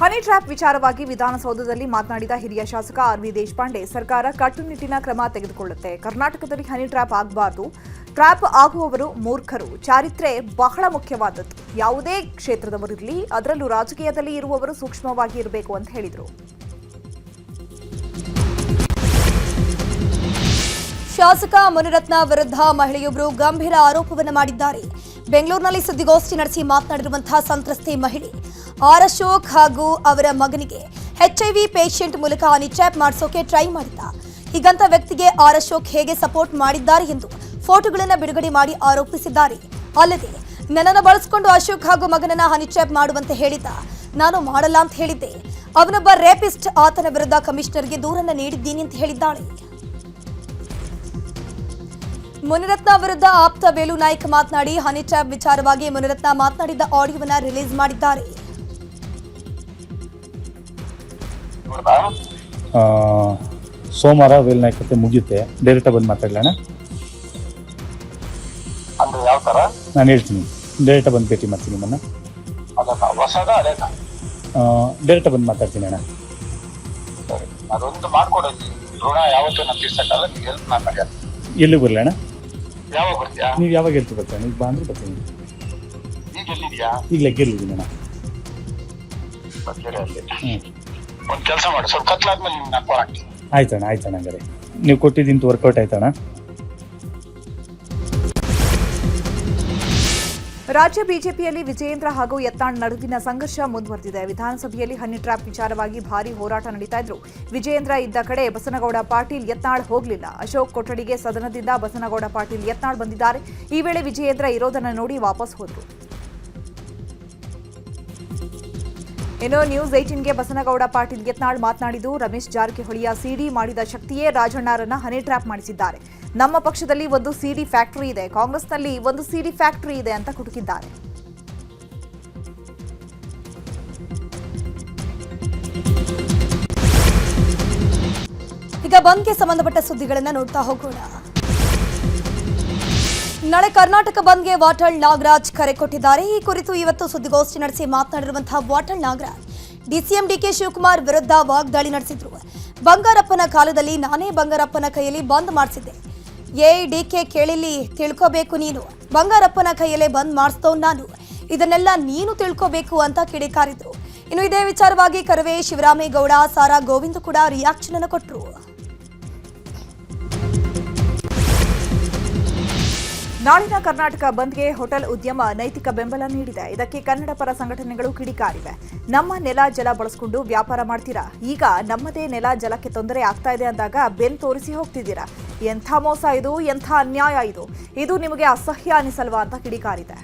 Honey trap ವಿಚಾರವಾಗಿ ವಿಧಾನಸೌಧದಲ್ಲಿ ಮಾತನಾಡಿದ ಹಿರಿಯ ಶಾಸಕ ಆರ್ ವಿ ದೇಶಪಾಂಡೆ, ಸರ್ಕಾರ ಕಟ್ಟುನಿಟ್ಟಿನ ಕ್ರಮ ತೆಗೆದುಕೊಳ್ಳುತ್ತೆ. ಕರ್ನಾಟಕದಲ್ಲಿ ಹನಿ ಟ್ರ್ಯಾಪ್ ಆಗಬಾರ್ದು. ಟ್ರ್ಯಾಪ್ ಆಗುವವರು ಮೂರ್ಖರು. ಚಾರಿತ್ರೆ ಬಹಳ ಮುಖ್ಯವಾದದ್ದು. ಯಾವುದೇ ಕ್ಷೇತ್ರದವರಿರಲಿ ಅದರಲ್ಲೂ ರಾಜಕೀಯದಲ್ಲಿ ಇರುವವರು ಸೂಕ್ಷ್ಮವಾಗಿ ಇರಬೇಕು ಅಂತ ಹೇಳಿದರು. ಶಾಸಕ ಮುನಿರತ್ನ ವಿರುದ್ಧ ಮಹಿಳೆಯೊಬ್ಬರು ಗಂಭೀರ ಆರೋಪವನ್ನು ಮಾಡಿದ್ದಾರೆ. ಬೆಂಗಳೂರಿನಲ್ಲಿ ಸುದ್ದಿಗೋಷ್ಠಿ ನಡೆಸಿ ಮಾತನಾಡಿರುವಂತಹ ಸಂತ್ರಸ್ತೆ ಮಹಿಳೆ. ಆರ್ ಅಶೋಕ್ ಹಾಗೂ ಅವರ ಮಗನಿಗೆ ಎಚ್ಐವಿ ಪೇಷಂಟ್ ಮೂಲಕ ಹನಿ ಟ್ರ್ಯಾಪ್ ಮಾಡಿಸೋಕೆ ಟ್ರೈ ಮಾಡಿದ್ದ. ಹೀಗಂತ ವ್ಯಕ್ತಿಗೆ ಆರ್ ಅಶೋಕ್ ಹೇಗೆ ಸಪೋರ್ಟ್ ಮಾಡಿದ್ದಾರೆ ಎಂದು ಫೋಟೋಗಳನ್ನು ಬಿಡುಗಡೆ ಮಾಡಿ ಆರೋಪಿಸಿದ್ದಾರೆ. ಅಲ್ಲದೆ, ನನ್ನನ್ನು ಬಳಸಿಕೊಂಡು ಅಶೋಕ್ ಹಾಗೂ ಮಗನನ್ನ ಹನಿ ಟ್ರ್ಯಾಪ್ ಮಾಡುವಂತೆ ಹೇಳಿದ್ದ. ನಾನು ಮಾಡಲ್ಲ ಅಂತ ಹೇಳಿದ್ದೆ. ಅವನೊಬ್ಬ ರೇಪಿಸ್ಟ್, ಆತನ ವಿರುದ್ಧ ಕಮಿಷನರ್ಗೆ ದೂರನ್ನ ನೀಡಿದ್ದೀನಿ ಅಂತ ಹೇಳಿದ್ದಾಳೆ. ಮುನಿರತ್ನ ವಿರುದ್ಧ ಆಪ್ತ ವೇಲು ನಾಯ್ಕ್ ಮಾತನಾಡಿ ಹನಿ ವಿಚಾರವಾಗಿ ಮುನಿರತ್ನ ಮಾತನಾಡಿದ್ದ ಆಡಿಯೋವನ್ನ ರಿಲೀಸ್ ಮಾಡಿದ್ದಾರೆ. ಸೋಮವಾರ ವೇಲ್ ನಾಯಕತೆ ಮುಗಿಯುತ್ತೆ. ಡೈರೆಕ್ಟಾಗಿ ಬಂದು ಮಾತಾಡಲಣ್ಣ? ಅಂದ್ರೆ ಯಾವ ತರ ನಾನು ಹೇಳ್ತೀನಿ. ಡೈರೆಕ್ಟಾಗಿ ಬಂದು ಭೇಟಿ ಮಾಡ್ತೀನಿ ನಿಮ್ಮನ್ನು. ಹೊಸದ ಡೈರೆಕ್ಟಾಗಿ ಬಂದು ಮಾತಾಡ್ತೀನಿ ಅಣ್ಣ. ಅದೊಂದು ಮಾಡ್ಕೊಡಿ. ಋಣ ಯಾವತ್ತೂ ನಾನು ನೀವು ಹೆಲ್ಪ್ ನಾನು ಯಾವಾಗ ಬರ್ತೀಯಾ? ನೀವು ಯಾವಾಗ ಹೇಳ್ತೀವಿ ಬರ್ತೀನಿ ಈಗ ಬಾ ಅಂದ್ರೆ ಬರ್ತೀನಿ. ಈಗ ಎಲ್ಲಿದ್ಯಾ ಈಗ ಲೆಗ್ಗೆಲ್ಲಿದ್ದೀನಿ ಅಣ್ಣ. ಬರ್ತೀರಿ ಅಲ್ಲಿ ಹ್ಞೂ ಒಂದ್ ಕೆಲಸ ಮಾಡಿ. ಸ್ವಲ್ಪ ಕತ್ಲಾದ್ಮೇಲೆ ನಿಮ್ಗೆ ನಾನು ಫೋನ್ ಹಾಕ್ತೀನಿ. ಆಯ್ತಣ್ಣ ಆಯ್ತಣ್ಣ ಹಂಗಾರೆ. ನೀವು ಕೊಟ್ಟಿದ್ದಿಂತ ವರ್ಕೌಟ್ ಆಯ್ತಣ್ಣ. ರಾಜ್ಯ ಬಿಜೆಪಿಯಲ್ಲಿ ವಿಜಯೇಂದ್ರ ಹಾಗೂ ಯತ್ನಾಳ್ ನಡುವಿನ ಸಂಘರ್ಷ ಮುಂದುವರೆದಿದೆ. ವಿಧಾನಸಭೆಯಲ್ಲಿ ಹನಿ ಟ್ರ್ಯಾಪ್ ವಿಚಾರವಾಗಿ ಭಾರಿ ಹೋರಾಟ ನಡೀತಾ ಇದ್ರು. ವಿಜಯೇಂದ್ರ ಇದ್ದ ಕಡೆ ಬಸನಗೌಡ ಪಾಟೀಲ್ ಯತ್ನಾಳ್ ಹೋಗಲಿಲ್ಲ. ಅಶೋಕ್ ಕೊಠಡಿಗೆ ಸದನದಿಂದ ಬಸನಗೌಡ ಪಾಟೀಲ್ ಯತ್ನಾಳ್ ಬಂದಿದ್ದಾರೆ. ಈ ವೇಳೆ ವಿಜಯೇಂದ್ರ ಇರೋದನ್ನ ನೋಡಿ ವಾಪಸ್ ಹೋದ್ರು. ಇನ್ನು ನ್ಯೂಸ್ ಏಟೀನ್ಗೆ ಬಸನಗೌಡ ಪಾಟೀಲ್ ಯತ್ನಾಳ್ ಮಾತನಾಡಿದ್ದು, ರಮೇಶ್ ಜಾರಕಿಹೊಳಿಯ ಸಿಡಿ ಮಾಡಿದ ಶಕ್ತಿಯೇ ರಾಜಣ್ಣರನ್ನ ಹನಿ ಟ್ರ್ಯಾಪ್ ಮಾಡಿಸಿದ್ದಾರೆ. ನಮ್ಮ ಪಕ್ಷದಲ್ಲಿ ಒಂದು ಸಿಡಿ ಫ್ಯಾಕ್ಟರಿ ಇದೆ. ಕಾಂಗ್ರೆಸ್ನಲ್ಲಿ ಒಂದು ಸಿಡಿ ಫ್ಯಾಕ್ಟರಿ ಇದೆ ಅಂತ ಕುಟುಕಿದ್ದಾರೆ. ಈಗ ಬಂದ್ಗೆ ಸಂಬಂಧಪಟ್ಟ ಸುದ್ದಿಗಳನ್ನ ನೋಡ್ತಾ ಹೋಗೋಣ. ನಾಳೆ ಕರ್ನಾಟಕ ಬಂದ್ಗೆ ವಾಟಾಳ್ ನಾಗರಾಜ್ ಕರೆ ಕೊಟ್ಟಿದ್ದಾರೆ. ಈ ಕುರಿತು ಇವತ್ತು ಸುದ್ದಿಗೋಷ್ಠಿ ನಡೆಸಿ ಮಾತನಾಡಿರುವಂತಹ ವಾಟಾಳ್ ನಾಗರಾಜ್, ಡಿಸಿಎಂ ಡಿಕೆ ಶಿವಕುಮಾರ್ ವಿರುದ್ಧ ವಾಗ್ದಾಳಿ ನಡೆಸಿದ್ರು. ಬಂಗಾರಪ್ಪನ ಕಾಲದಲ್ಲಿ ನಾನೇ ಬಂಗಾರಪ್ಪನ ಕೈಯಲ್ಲಿ ಬಂದ್ ಮಾಡಿಸಿದ್ದೆ. ಏ ಡಿಕೆ ಕೇಳಿಲಿ ತಿಳ್ಕೋಬೇಕು ನೀನು. ಬಂಗಾರಪ್ಪನ ಕೈಯಲ್ಲೇ ಬಂದ್ ಮಾಡಿಸ್ತವ್ ನಾನು. ಇದನ್ನೆಲ್ಲ ನೀನು ತಿಳ್ಕೋಬೇಕು ಅಂತ ಕಿಡಿಕಾರಿದ್ರು. ಇನ್ನು ಇದೇ ವಿಚಾರವಾಗಿ ಕರವೇ ಶಿವರಾಮೇಗೌಡ, ಸಾರಾ ಗೋವಿಂದ್ ಕೂಡ ರಿಯಾಕ್ಷನ್ ಅನ್ನು ಕೊಟ್ಟರು ನಾಳಿನ ಕರ್ನಾಟಕ ಬಂದ್ಗೆ ಹೋಟೆಲ್ ಉದ್ಯಮ ನೈತಿಕ ಬೆಂಬಲ ನೀಡಿದೆ. ಇದಕ್ಕೆ ಕನ್ನಡ ಪರ ಸಂಘಟನೆಗಳು ಕಿಡಿಕಾರಿವೆ. ನಮ್ಮ ನೆಲ ಜಲ ಬಳಸಿಕೊಂಡು ವ್ಯಾಪಾರ ಮಾಡ್ತೀರಾ? ಈಗ ನಮ್ಮದೇ ನೆಲ ಜಲಕ್ಕೆ ತೊಂದರೆ ಆಗ್ತಾ ಇದೆ ಅಂದಾಗ ಬೆನ್ ತೋರಿಸಿ ಹೋಗ್ತಿದ್ದೀರಾ? ಎಂಥ ಮೋಸ ಇದು, ಎಂಥ ಅನ್ಯಾಯ ಇದು? ಇದು ನಿಮಗೆ ಅಸಹ್ಯ ಅನಿಸಲ್ವಾ ಅಂತ ಕಿಡಿಕಾರಿದೆ.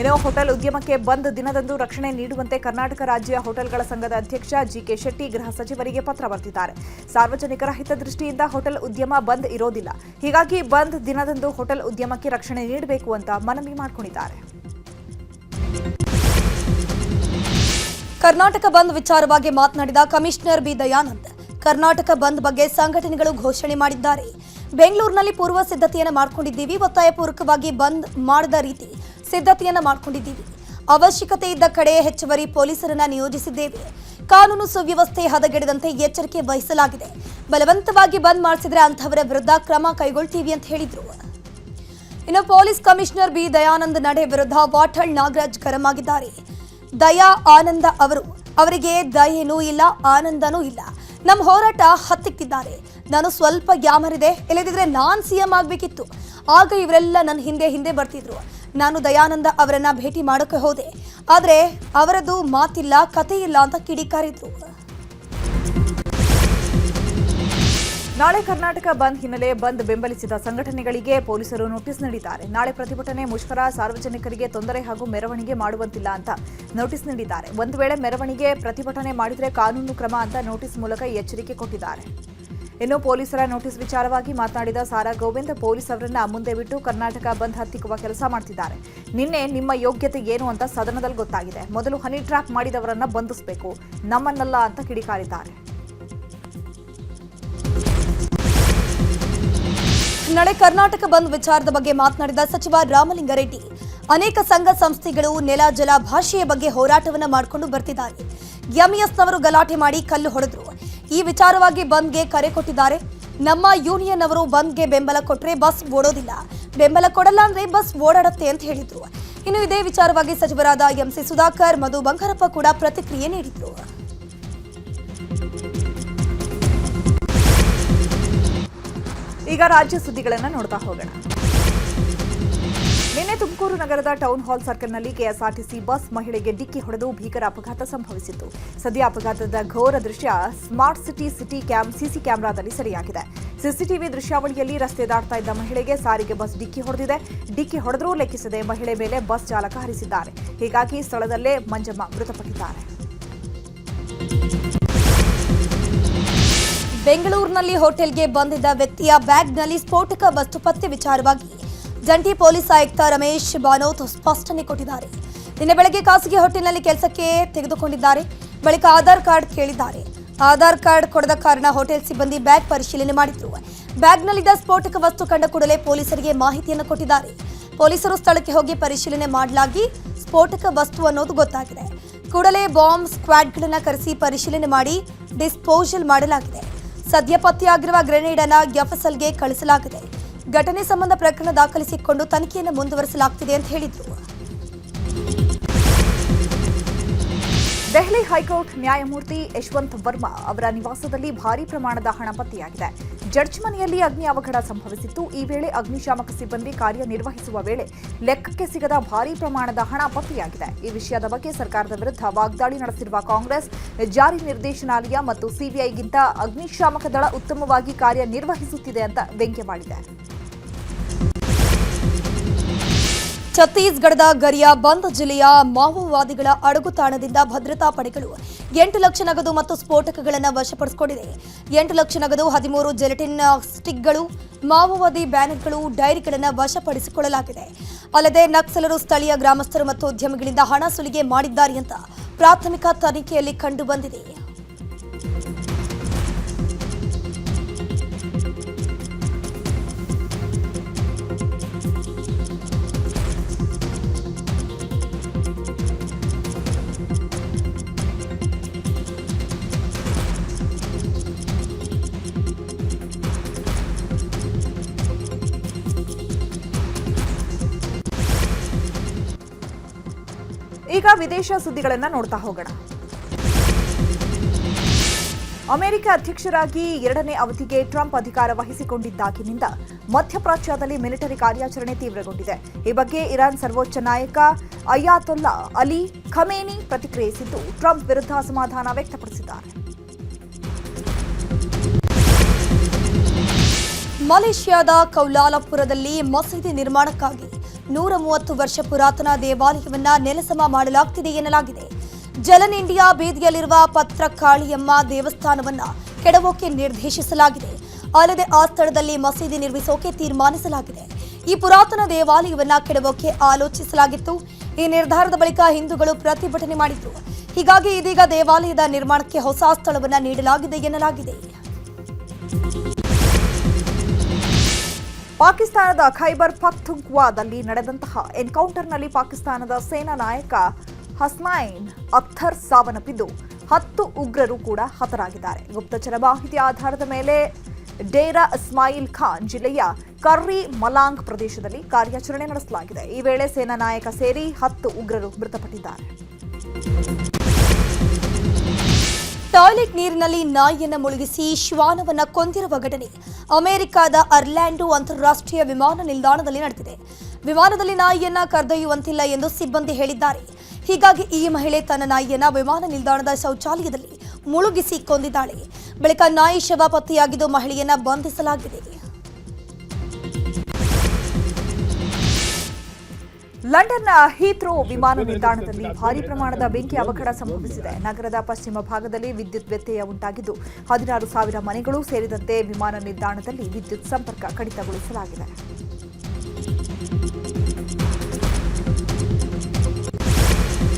ಇನ್ನು ಹೋಟೆಲ್ ಉದ್ಯಮಕ್ಕೆ ಬಂದ್ ದಿನದಂದು ರಕ್ಷಣೆ ನೀಡುವಂತೆ ಕರ್ನಾಟಕ ರಾಜ್ಯ ಹೋಟೆಲ್ಗಳ ಸಂಘದ ಅಧ್ಯಕ್ಷ ಜಿಕೆ ಶೆಟ್ಟಿ ಗೃಹ ಸಚಿವರಿಗೆ ಪತ್ರ ಬರೆದಿದ್ದಾರೆ. ಸಾರ್ವಜನಿಕರ ಹಿತದೃಷ್ಟಿಯಿಂದ ಹೋಟೆಲ್ ಉದ್ಯಮ ಬಂದ್ ಇರೋದಿಲ್ಲ. ಹೀಗಾಗಿ ಬಂದ್ ದಿನದಂದು ಹೋಟೆಲ್ ಉದ್ಯಮಕ್ಕೆ ರಕ್ಷಣೆ ನೀಡಬೇಕು ಅಂತ ಮನವಿ ಮಾಡಿಕೊಂಡಿದ್ದಾರೆ. ಕರ್ನಾಟಕ ಬಂದ್ ವಿಚಾರವಾಗಿ ಮಾತನಾಡಿದ ಕಮಿಷನರ್ ಬಿ ದಯಾನಂದ್, ಕರ್ನಾಟಕ ಬಂದ್ ಬಗ್ಗೆ ಸಂಘಟನೆಗಳು ಘೋಷಣೆ ಮಾಡಿದ್ದಾರೆ. ಬೆಂಗಳೂರಿನಲ್ಲಿ ಪೂರ್ವ ಸಿದ್ಧತೆಯನ್ನು ಮಾಡಿಕೊಂಡಿದ್ದೀವಿ, ಒತ್ತಾಯಪೂರ್ವಕವಾಗಿ ಬಂದ್ ಮಾಡದ ರೀತಿ ಸಿದ್ಧತೆಯನ್ನ ಮಾಡಿಕೊಂಡಿದ್ದೀವಿ. ಅವಶ್ಯಕತೆ ಇದ್ದ ಕಡೆ ಹೆಚ್ಚುವರಿ ಪೊಲೀಸರನ್ನ ನಿಯೋಜಿಸಿದ್ದೇವೆ. ಕಾನೂನು ಸುವ್ಯವಸ್ಥೆ ಹದಗೆಡದಂತೆ ಎಚ್ಚರಿಕೆ ವಹಿಸಲಾಗಿದೆ. ಬಲವಂತವಾಗಿ ಬಂದ್ ಮಾಡಿಸಿದ್ರೆ ಅಂಥವರ ವಿರುದ್ಧ ಕ್ರಮ ಕೈಗೊಳ್ತೀವಿ ಅಂತ ಹೇಳಿದ್ರು. ಇನ್ನು ಪೊಲೀಸ್ ಕಮಿಷನರ್ ಬಿ. ದಯಾನಂದ್ ನಡೆ ವಿರುದ್ಧ ವಾಟಾಳ್ ನಾಗರಾಜ್ ಗರಂ ಆಗಿದ್ದಾರೆ ದಯಾ ಆನಂದ ಅವರು, ಅವರಿಗೆ ದಯೇನೂ ಇಲ್ಲ, ಆನಂದನೂ ಇಲ್ಲ. ನಮ್ಮ ಹೋರಾಟ ಹತ್ತಿಕ್ಕಿದ್ದಾರೆ. ನಾನು ಸ್ವಲ್ಪ ಗ್ಯಾಮರಿದೆ ಇಲ್ಲದಿದ್ರೆ ನಾನ್ ಸಿಎಂ ಆಗಬೇಕಿತ್ತು. ಆಗ ಇವರೆಲ್ಲ ನನ್ನ ಹಿಂದೆ ಹಿಂದೆ ಬರ್ತಿದ್ರು. ನಾನು ದಯಾನಂದ ಅವರನ್ನ ಭೇಟಿ ಮಾಡೋಕೆ ಹೋದೆ. ಆದ್ರೆ ಅವರದ್ದು ಮಾತಿಲ್ಲ ಕತೆ ಇಲ್ಲ ಅಂತ ಕಿಡಿಕಾರಿದ್ರು. ನಾಳೆ ಕರ್ನಾಟಕ ಬಂದ್ ಹಿನ್ನೆಲೆ ಬಂದ್ ಬೆಂಬಲಿಸಿದ ಸಂಘಟನೆಗಳಿಗೆ ಪೊಲೀಸರು ನೋಟಿಸ್ ನೀಡಿದ್ದಾರೆ. ನಾಳೆ ಪ್ರತಿಭಟನೆ ಮುಷ್ಕರ, ಸಾರ್ವಜನಿಕರಿಗೆ ತೊಂದರೆ ಹಾಗೂ ಮೆರವಣಿಗೆ ಮಾಡುವಂತಿಲ್ಲ ಅಂತ ನೋಟಿಸ್ ನೀಡಿದ್ದಾರೆ. ಒಂದು ವೇಳೆ ಮೆರವಣಿಗೆ ಪ್ರತಿಭಟನೆ ಮಾಡಿದರೆ ಕಾನೂನು ಕ್ರಮ ಅಂತ ನೋಟಿಸ್ ಮೂಲಕ ಎಚ್ಚರಿಕೆ ಕೊಟ್ಟಿದ್ದಾರೆ. ಇನ್ನು ಪೊಲೀಸರ ನೋಟಿಸ್ ವಿಚಾರವಾಗಿ ಮಾತನಾಡಿದ ಸಾರಾ ಗೋವಿಂದ್, ಪೊಲೀಸ್ ಅವರನ್ನ ಮುಂದೆ ಬಿಟ್ಟು ಕರ್ನಾಟಕ ಬಂದ್ ಹತ್ತಿಕ್ಕುವ ಕೆಲಸ ಮಾಡ್ತಿದ್ದಾರೆ. ನಿನ್ನೆ ನಿಮ್ಮ ಯೋಗ್ಯತೆ ಏನು ಅಂತ ಸದನದಲ್ಲಿ ಗೊತ್ತಾಗಿದೆ. ಮೊದಲು ಹನಿ ಟ್ರ್ಯಾಪ್ ಮಾಡಿದವರನ್ನ ಬಂಧಿಸಬೇಕು. ನಮ್ಮನ್ನಲ್ಲ ಅಂತ ಕಿಡಿಕಾರಿದ್ದಾರೆ. ನಡೆ ಕರ್ನಾಟಕ ಬಂದ್ ವಿಚಾರದ ಬಗ್ಗೆ ಮಾತನಾಡಿದ ಸಚಿವ ರಾಮಲಿಂಗಾರೆಡ್ಡಿ ಅನೇಕ ಸಂಘ ಸಂಸ್ಥೆಗಳು ನೆಲ, ಜಲ, ಭಾಷೆಯ ಬಗ್ಗೆ ಹೋರಾಟವನ್ನ ಮಾಡಿಕೊಂಡು ಬರ್ತಿದ್ದಾರೆ. ಎಂಇಎಸ್ನವರು ಗಲಾಟೆ ಮಾಡಿ ಕಲ್ಲು ಹೊಡೆದ್ರು. ಈ ವಿಚಾರವಾಗಿ ಬಂದ್ಗೆ ಕರೆ ಕೊಟ್ಟಿದ್ದಾರೆ. ನಮ್ಮ ಯೂನಿಯನ್ ಅವರು ಬಂದ್ಗೆ ಬೆಂಬಲ ಕೊಟ್ಟರೆ ಬಸ್ ಓಡೋದಿಲ್ಲ. ಬೆಂಬಲ ಕೊಡಲ್ಲ ಅಂದ್ರೆ ಬಸ್ ಓಡಾಡುತ್ತೆ ಅಂತ ಹೇಳಿದ್ರು. ಇನ್ನು ಇದೇ ವಿಚಾರವಾಗಿ ಸಚಿವರಾದ ಎಂಸಿ ಸುಧಾಕರ್, ಮಧು ಬಂಗಾರಪ್ಪ ಕೂಡ ಪ್ರತಿಕ್ರಿಯೆ ನೀಡಿದ್ರು. ಈಗ ರಾಜ್ಯ ಸುದ್ದಿಗಳನ್ನು ನೋಡ್ತಾ ಹೋಗೋಣ. ತುಮಕೂರು ನಗರದ ಟೌನ್ ಹಾಲ್ ಸರ್ಕಲ್ನಲ್ಲಿ ಕೆಎಸ್ಆರ್ಟಿಸಿ ಬಸ್ ಮಹಿಳೆಗೆ ಡಿಕ್ಕಿ ಹೊಡೆದು ಭೀಕರ ಅಪಘಾತ ಸಂಭವಿಸಿತ್ತು. ಸದ್ಯ ಅಪಘಾತದ ಘೋರ ದೃಶ್ಯ smart city city cam CC ಕ್ಯಾಮೆರಾದಲ್ಲಿ ಸೆರೆಯಾಗಿದೆ. ಸಿಸಿಟಿವಿ ದೃಶ್ಯಾವಳಿಯಲ್ಲಿ ರಸ್ತೆ ದಾಟ್ತಾ ಇದ್ದ ಮಹಿಳೆಗೆ ಸಾರಿಗೆ ಬಸ್ ಡಿಕ್ಕಿ ಹೊಡೆದಿದೆ. ಡಿಕ್ಕಿ ಹೊಡೆದರೂ ಲೆಕ್ಕಿಸದೆ ಮಹಿಳೆ ಮೇಲೆ ಬಸ್ ಚಾಲಕ ಹರಿಸಿದ್ದಾರೆ. ಹೀಗಾಗಿ ಸ್ಥಳದಲ್ಲೇ ಮಂಜಮ್ಮ ಮೃತಪಟ್ಟಿದ್ದಾರೆ. ಬೆಂಗಳೂರಿನಲ್ಲಿ ಹೋಟೆಲ್ಗೆ ಬಂದಿದ್ದ ವ್ಯಕ್ತಿಯ ಬ್ಯಾಗ್ನಲ್ಲಿ ಸ್ಫೋಟಕ ವಸ್ತು ಪತ್ತೆ ವಿಚಾರವಾಗಿ ಜಂಟಿ ಪೊಲೀಸ್ ಆಯುಕ್ತ ರಮೇಶ್ ಬಾನೋತ್ ಸ್ಪಷ್ಟನೆ ಕೊಟ್ಟಿದ್ದಾರೆ. ನಿನ್ನೆ ಬೆಳಗ್ಗೆ ಖಾಸಗಿ ಹೋಟೆಲ್ನಲ್ಲಿ ಕೆಲಸಕ್ಕೆ ತೆಗೆದುಕೊಂಡಿದ್ದಾರೆ. ಬಳಿಕ ಆಧಾರ್ ಕಾರ್ಡ್ ಕೇಳಿದ್ದಾರೆ. ಆಧಾರ್ ಕಾರ್ಡ್ ಕೊಡದ ಕಾರಣ ಹೋಟೆಲ್ ಸಿಬ್ಬಂದಿ ಬ್ಯಾಗ್ ಪರಿಶೀಲನೆ ಮಾಡಿದ್ರು. ಬ್ಯಾಗ್ನಲ್ಲಿದ್ದ ಸ್ಫೋಟಕ ವಸ್ತು ಕಂಡ ಕೂಡಲೇ ಪೊಲೀಸರಿಗೆ ಮಾಹಿತಿಯನ್ನು ಕೊಟ್ಟಿದ್ದಾರೆ. ಪೊಲೀಸರು ಸ್ಥಳಕ್ಕೆ ಹೋಗಿ ಪರಿಶೀಲನೆ ಮಾಡಲಾಗಿ ಸ್ಫೋಟಕ ವಸ್ತು ಅನ್ನೋದು ಗೊತ್ತಾಗಿದೆ. ಕೂಡಲೇ ಬಾಂಬ್ ಸ್ಕ್ವಾಡ್ಗಳನ್ನು ಕರೆಸಿ ಪರಿಶೀಲನೆ ಮಾಡಿ ಡಿಸ್ಪೋಸಲ್ ಮಾಡಲಾಗಿದೆ. ಸದ್ಯ ಪತ್ತೆಯಾಗಿರುವ ಗ್ರೆನೇಡ್ ಅನ್ನು ಎಫ್ಎಸ್ಎಲ್ಗೆ ಕಳಿಸಲಾಗಿದೆ. ಘಟನೆ ಸಂಬಂಧ ಪ್ರಕರಣ ದಾಖಲಿಸಿಕೊಂಡು ತನಿಖೆಯನ್ನು ಮುಂದುವರಿಸಲಾಗುತ್ತಿದೆ ಅಂತ ಹೇಳಿದರು. ದೆಹಲಿ ಹೈಕೋರ್ಟ್ ನ್ಯಾಯಮೂರ್ತಿ ಯಶವಂತ್ ವರ್ಮಾ ಅವರ ನಿವಾಸದಲ್ಲಿ ಭಾರೀ ಪ್ರಮಾಣದ ಹಣ ಪತ್ತೆಯಾಗಿದೆ. ಜಡ್ಜ್ ಮನೆಯಲ್ಲಿ ಅಗ್ನಿ ಅವಘಡ ಸಂಭವಿಸಿತ್ತು. ಈ ವೇಳೆ ಅಗ್ನಿಶಾಮಕ ಸಿಬ್ಬಂದಿ ಕಾರ್ಯನಿರ್ವಹಿಸುವ ವೇಳೆ ಲೆಕ್ಕಕ್ಕೆ ಸಿಗದ ಭಾರೀ ಪ್ರಮಾಣದ ಹಣ ಪತ್ತೆಯಾಗಿದೆ. ಈ ವಿಷಯದ ಬಗ್ಗೆ ಸರ್ಕಾರದ ವಿರುದ್ಧ ವಾಗ್ದಾಳಿ ನಡೆಸಿರುವ ಕಾಂಗ್ರೆಸ್ ಜಾರಿ ನಿರ್ದೇಶನಾಲಯ ಮತ್ತು ಸಿಬಿಐಗಿಂತ ಅಗ್ನಿಶಾಮಕ ದಳ ಉತ್ತಮವಾಗಿ ಕಾರ್ಯನಿರ್ವಹಿಸುತ್ತಿದೆ ಅಂತ ವ್ಯಂಗ್ಯವಾಡಿದೆ. ಛತ್ತೀಸ್ಗಢದ ಗರಿಯಾಬಂದ್ ಜಿಲ್ಲೆಯ ಮಾವೋವಾದಿಗಳ ಅಡಗುತಾಣದಿಂದ ಭದ್ರತಾ ಪಡೆಗಳು ಎಂಟು ಲಕ್ಷ ನಗದು ಮತ್ತು ಸ್ಫೋಟಕಗಳನ್ನು ವಶಪಡಿಸಿಕೊಂಡಿದೆ. ಎಂಟು ಲಕ್ಷ ನಗದು, ಹದಿಮೂರು ಜೆಲಟಿನ್ ಸ್ಟಿಕ್ಗಳು, ಮಾವೋವಾದಿ ಬ್ಯಾನರ್ಗಳು, ಡೈರಿಗಳನ್ನು ವಶಪಡಿಸಿಕೊಳ್ಳಲಾಗಿದೆ. ಅಲ್ಲದೆ ನಕ್ಸಲರು ಸ್ಥಳೀಯ ಗ್ರಾಮಸ್ಥರು ಮತ್ತು ಉದ್ಯಮಿಗಳಿಂದ ಹಣ ಸುಲಿಗೆ ಮಾಡಿದ್ದಾರೆ ಅಂತ ಪ್ರಾಥಮಿಕ ತನಿಖೆಯಲ್ಲಿ ಕಂಡುಬಂದಿದೆ. ಈಗ ವಿದೇಶ ಸುದ್ದಿಗಳನ್ನ ನೋಡ್ತಾ ಹೋಗೋಣ. ಅಮೆರಿಕ ಅಧ್ಯಕ್ಷರಾಗಿ ಎರಡನೇ ಅವಧಿಗೆ ಟ್ರಂಪ್ ಅಧಿಕಾರ ವಹಿಸಿಕೊಂಡಿದ್ದಾಗಿನಿಂದ ಮಧ್ಯಪ್ರಾಚ್ಯದಲ್ಲಿ ಮಿಲಿಟರಿ ಕಾರ್ಯಾಚರಣೆ ತೀವ್ರಗೊಂಡಿದೆ. ಈ ಬಗ್ಗೆ ಇರಾನ್ ಸರ್ವೋಚ್ಚ ನಾಯಕ ಅಯಾತೊಲ್ಲಾ ಅಲಿ ಖಮೇನಿ ಪ್ರತಿಕ್ರಿಯಿಸಿದ್ದು ಟ್ರಂಪ್ ವಿರುದ್ಧ ಅಸಮಾಧಾನ ವ್ಯಕ್ತಪಡಿಸಿದ್ದಾರೆ. ಮಲೇಷ್ಯಾದ ಕೌಲಾಲಪುರದಲ್ಲಿ ಮಸೀದಿ ನಿರ್ಮಾಣಕ್ಕಾಗಿ ನೂರ ಮೂವತ್ತು ವರ್ಷ ಪುರಾತನ ದೇವಾಲಯವನ್ನ ನೆಲಸಮ ಮಾಡಲಾಗ್ತಿದೆ ಎನ್ನಲಾಗಿದೆ. ಜಲನ್ ಇಂಡಿಯಾ ಬೀದಿಯಲ್ಲಿರುವ ಪತ್ರಕಾಳಿಯಮ್ಮ ದೇವಸ್ಥಾನವನ್ನ ಕೆಡವೋಕೆ ನಿರ್ದೇಶಿಸಲಾಗಿದೆ. ಅಲ್ಲದೆ ಆ ಸ್ಥಳದಲ್ಲಿ ಮಸೀದಿ ನಿರ್ಮಿಸೋಕೆ ತೀರ್ಮಾನಿಸಲಾಗಿದೆ. ಈ ಪುರಾತನ ದೇವಾಲಯವನ್ನ ಕೆಡವೋಕೆ ಆಲೋಚಿಸಲಾಗಿತ್ತು. ಈ ನಿರ್ಧಾರದ ಬಳಿಕ ಹಿಂದೂಗಳು ಪ್ರತಿಭಟನೆ ಮಾಡಿದ್ರು. ಹೀಗಾಗಿ ಇದೀಗ ದೇವಾಲಯದ ನಿರ್ಮಾಣಕ್ಕೆ ಹೊಸ ಸ್ಥಳವನ್ನ ನೀಡಲಾಗಿದೆ ಎನ್ನಲಾಗಿದೆ. ಪಾಕಿಸ್ತಾನದ ಖೈಬರ್ ಪಖ್ತುಂಕ್ವಾದಲ್ಲಿ ನಡೆದಂತಹ ಎನ್ಕೌಂಟರ್ನಲ್ಲಿ ಪಾಕಿಸ್ತಾನದ ಸೇನಾ ನಾಯಕ ಹಸ್ನೈನ್ ಅಖ್ತರ್ ಸಾವನ್ನಪ್ಪಿದ್ದು, ಹತ್ತು ಉಗ್ರರು ಕೂಡ ಹತರಾಗಿದ್ದಾರೆ. ಗುಪ್ತಚರ ಮಾಹಿತಿ ಆಧಾರದ ಮೇಲೆ ಡೇರಾ ಇಸ್ಮಾಯಿಲ್ ಖಾನ್ ಜಿಲ್ಲೆಯ ಕರ್ರಿ ಮಲಾಂಗ್ ಪ್ರದೇಶದಲ್ಲಿ ಕಾರ್ಯಾಚರಣೆ ನಡೆಸಲಾಗಿದೆ. ಈ ವೇಳೆ ಸೇನಾ ನಾಯಕ ಸೇರಿ ಹತ್ತು ಉಗ್ರರು ಮೃತಪಟ್ಟಿದ್ದಾರೆ. ಟಾಯ್ಲೆಟ್ ನೀರಿನಲ್ಲಿ ನಾಯಿಯನ್ನು ಮುಳುಗಿಸಿ ಶ್ವಾನವನ್ನ ಕೊಂದಿರುವ ಘಟನೆ ಅಮೆರಿಕದ ಅರ್ಲ್ಯಾಂಡೋ ಅಂತಾರಾಷ್ಟ್ರೀಯ ವಿಮಾನ ನಿಲ್ದಾಣದಲ್ಲಿ ನಡೆದಿದೆ. ವಿಮಾನದಲ್ಲಿ ನಾಯಿಯನ್ನ ಕರೆದೊಯ್ಯುವಂತಿಲ್ಲ ಎಂದು ಸಿಬ್ಬಂದಿ ಹೇಳಿದ್ದಾರೆ. ಹೀಗಾಗಿ ಈ ಮಹಿಳೆ ತನ್ನ ನಾಯಿಯನ್ನ ವಿಮಾನ ನಿಲ್ದಾಣದ ಶೌಚಾಲಯದಲ್ಲಿ ಮುಳುಗಿಸಿ ಕೊಂದಿದ್ದಾಳೆ. ಬಳಿಕ ನಾಯಿ ಶವ ಪತ್ತೆಯಾಗಿದ್ದು ಮಹಿಳೆಯನ್ನ ಬಂಧಿಸಲಾಗಿದೆ. ಲಂಡನ್ನ ಹೀಥ್ರೋ ವಿಮಾನ ನಿಲ್ದಾಣದಲ್ಲಿ ಭಾರಿ ಪ್ರಮಾಣದ ಬೆಂಕಿ ಅವಘಡ ಸಂಭವಿಸಿದೆ. ನಗರದ ಪಶ್ಚಿಮ ಭಾಗದಲ್ಲಿ ವಿದ್ಯುತ್ ವ್ಯತ್ಯಯ ಉಂಟಾಗಿದ್ದು, ಹದಿನಾರು ಸಾವಿರ ಮನೆಗಳು ಸೇರಿದಂತೆ ವಿಮಾನ ನಿಲ್ದಾಣದಲ್ಲಿ ವಿದ್ಯುತ್ ಸಂಪರ್ಕ ಕಡಿತಗೊಳಿಸಲಾಗಿದೆ.